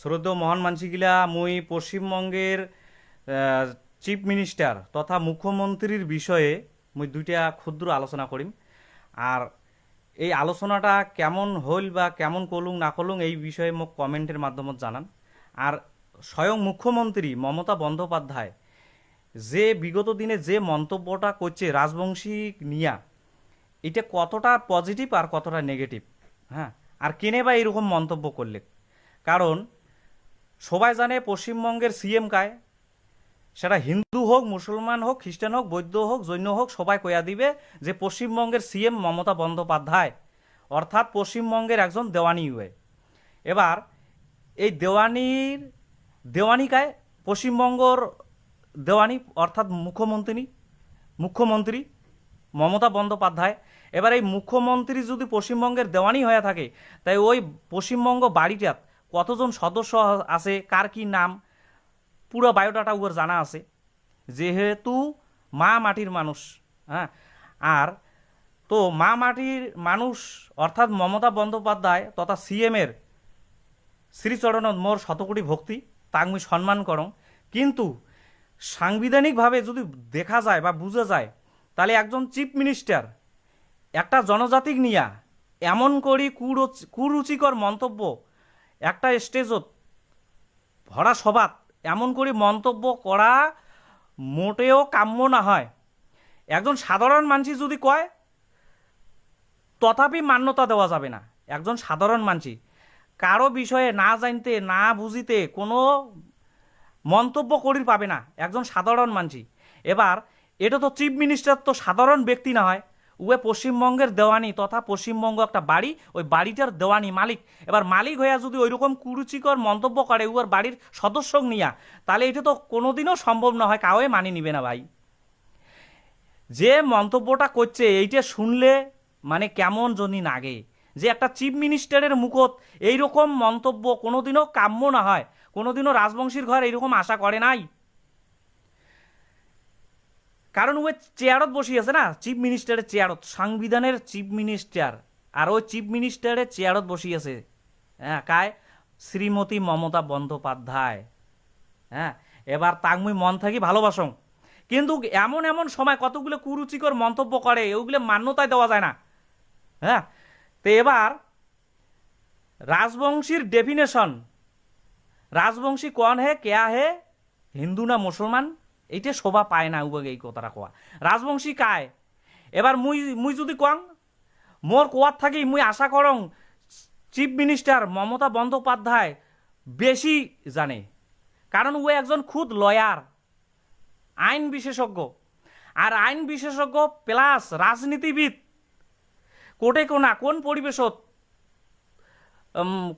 শ্রদ্ধেয় মহান মানসিগিলা মুই পশ্চিমবঙ্গের চিফ মিনিস্টার তথা মুখ্যমন্ত্রীর বিষয়ে মুই দুইটা ক্ষুদ্র আলোচনা করিম। আর এই আলোচনাটা কেমন হইল বা কেমন করলুং, না করলুং এই বিষয়ে মোক কমেন্টের মাধ্যমত জানান। আর স্বয়ং মুখ্যমন্ত্রী মমতা বন্দ্যোপাধ্যায় যে বিগত দিনে যে মন্তব্যটা করছে রাজবংশী নিয়া, এটা কতটা পজিটিভ আর কতটা নেগেটিভ হ্যাঁ? আর কেনে বা এরকম মন্তব্য করলে কারণ সবাই জানে পশ্চিমবঙ্গের সিএম কায়। সেটা হিন্দু হোক, মুসলমান হোক, খ্রিস্টান হোক, বৌদ্ধ হোক, জৈন হোক, সবাই কয়া দিবে যে পশ্চিমবঙ্গের সিএম মমতা বন্দ্যোপাধ্যায়। অর্থাৎ পশ্চিমবঙ্গের একজন দেওয়ানি হয়ে। এবার এই দেওয়ানির দেওয়ানিকায় পশ্চিমবঙ্গর দেওয়ানি, অর্থাৎ মুখ্যমন্ত্রী মুখ্যমন্ত্রী মমতা বন্দ্যোপাধ্যায়। এবার এই মুখ্যমন্ত্রী যদি পশ্চিমবঙ্গের দেওয়ানি হয়ে থাকে, তাই ওই পশ্চিমবঙ্গ বাড়িটাত কতজন সদস্য আছে, কার কি নাম, পুরো বায়োডাটা ওর জানা আছে। যেহেতু মা মাটির মানুষ হ্যাঁ আর তো মা মাটির মানুষ অর্থাৎ মমতা বন্দ্যোপাধ্যায় তথা সিএমের শ্রীচরণত মোর শতকোটি ভক্তি তাক মুই সম্মান করং কিন্তু সাংবিধানিকভাবে যদি দেখা যায় বা বোঝা যায়, তাহলে একজন চিফ মিনিস্টার, একটা জনজাতিক নিয়া এমন করি কুরুচ- কুরুচিকর মন্তব্য একটা স্টেজত ভরা সভাত এমন করে মন্তব্য করা মোটেও কাম্য না হয় একজন সাধারণ মানসি যদি কয়, তথাপি মান্যতা দেওয়া যাবে না। একজন সাধারণ মানসি কারও বিষয়ে না জানতে, না বুঝিতে কোনো মন্তব্য করি পাবে না। একজন সাধারণ মানসি। এবার এটা তো চিফ মিনিস্টার তো সাধারণ ব্যক্তি না হয় উয়ে পশ্চিমবঙ্গের দেওয়ানি তথা পশ্চিমবঙ্গ একটা বাড়ি, ওই বাড়িটার দেওয়ানি মালিক। এবার মালিক হইয়া যদি ওইরকম কুরুচিকর মন্তব্য করে উয়ার বাড়ির সদস্য নিয়া, তাহলে এটা তো কোনোদিনও সম্ভব না হয় কাউয়ে মানি নিবে না ভাই। যে মন্তব্যটা করছে, এইটা শুনলে মানে কেমন জনি নাগে যে একটা চিফ মিনিস্টারের মুখত এইরকম মন্তব্য কোনোদিনও কাম্য না হয়। কোনোদিনও রাজবংশীর ঘর এইরকম আশা করে নাই। কারণ ওই চেয়ারত বসি আছে না, চিফ মিনিস্টারের চেয়ারত, সংবিধানের চিফ মিনিস্টার, আর ওই চিফ মিনিস্টারের চেয়ারত বসি আছে। হ্যাঁ কায়? শ্রীমতী মমতা বন্দ্যোপাধ্যায়। হ্যাঁ এবার তাক মুই মন থাকি ভালোবাসং। কিন্তু এমন এমন সময় কতগুলো কুরুচিকর মন্তব্য করে ওগুলো মান্যতায় দেওয়া যায় না। হ্যাঁ তো এবার রাজবংশীর ডেফিনেশন রাজবংশী কন হে, কেয়া হে, হিন্দু না মুসলমান? এইটা শোভা পায় না উবাগে এই কথাটা কোয়া। রাজবংশী কায়? এবার মুই মুই যদি কং মোর কোয়ার থাকি মুই আশা করং, চিফ মিনিস্টার মমতা বন্দ্যোপাধ্যায় বেশি জানে। কারণ ও একজন খুদ লয়ার, আইন বিশেষজ্ঞ। আর আইন বিশেষজ্ঞ প্লাস রাজনীতিবিদ। কোটে কোনা কোন পরিবেশত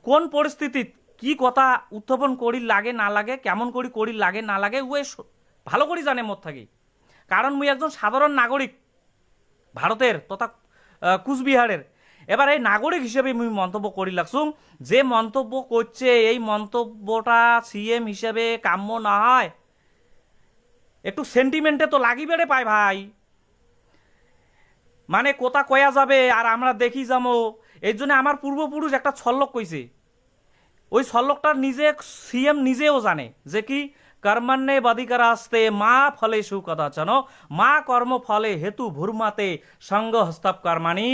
কোন পরিস্থিতিত কি কথা উত্থাপন করি লাগে না লাগে, কেমন করি করি লাগে না লাগে ওয়ে ভালো করে জানে মোর থাকি। কারণ মুই একজন সাধারণ নাগরিক, ভারতের তথা কুচবিহারের। এবার এই নাগরিক হিসেবে মুই মন্তব্য করি লাগছুম যে মন্তব্য করছে, এই মন্তব্যটা সিএম হিসেবে কাম্য না হয়। একটু সেন্টিমেন্টে তো লাগিবে রে পায় ভাই। মানে কোথা কয়া যাবে, আর আমরা দেখি যাব এর জন্য আমার পূর্বপুরুষ একটা ছল্লক কইছে। ওই ছল্লকটার নিজে সিএম নিজেও জানে যে কি কর্মান্নে বাদিকার আসতে মা ফলে সুকদাচন, মা কর্ম ফলে হেতু ভূর্মাতে সঙ্গ হস্তপ কর্মাণি।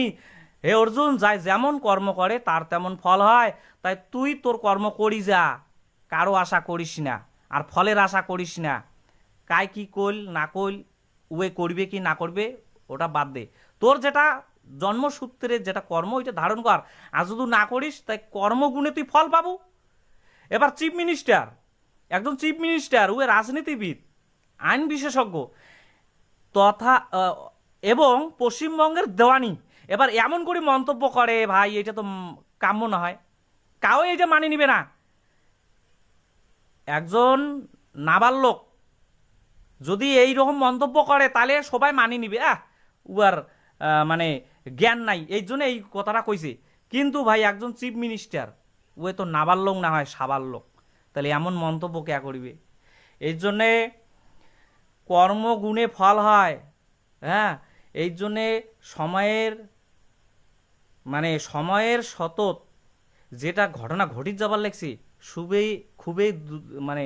হে অর্জুন, যাই যেমন কর্ম করে, তার তেমন ফল হয়। তাই তুই তোর কর্ম করি যা, কারও আশা করিস না, আর ফলের আশা করিস না। কায় কি কইল, না কইল, উয়ে করবে কি না করবে, ওটা বাদ দে। তোর যেটা জন্মসূত্রে যেটা কর্ম, ওইটা ধারণ কর। আর যদি না করিস, তাই কর্মগুণে তুই ফল পাবো। এবার চিফ মিনিস্টার একজন চিফ মিনিস্টার ও রাজনীতিবিদ, আইন বিশেষজ্ঞ, তথা এবং পশ্চিমবঙ্গের দেওয়ানি। এবার এমন করে মন্তব্য করে, ভাই, এটা তো কাম্য না হয় কাউ এটা মানি নিবে না। একজন নাবালক যদি এই রকম মন্তব্য করে, তাহলে সবাই মানি নিবে। আহ, উয়ার মানে জ্ঞান নাই, এই জন্য এই কথাটা কইছে। কিন্তু ভাই, একজন চিফ মিনিস্টার ওয়ে তো নাবালক না হয়, সাবালক। তাহলে এমন মন্তব্য কে করিবে? এই জন্যে কর্মগুণে ফল হয় হ্যাঁ? এই জন্যে সময়ের মানে সময়ের সতত যেটা ঘটনা ঘটিত যাবার লেগছি খুবই খুবই মানে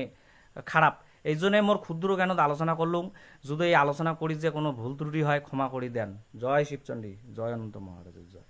খারাপ। এই জন্য মোর ক্ষুদ্র জ্ঞানত আলোচনা করলুম। যদি এই আলোচনা করি যে কোনো ভুল ত্রুটি হয়, ক্ষমা করি দেন জয় শিবচণ্ডী জয় অনন্ত মহারাজের জয়।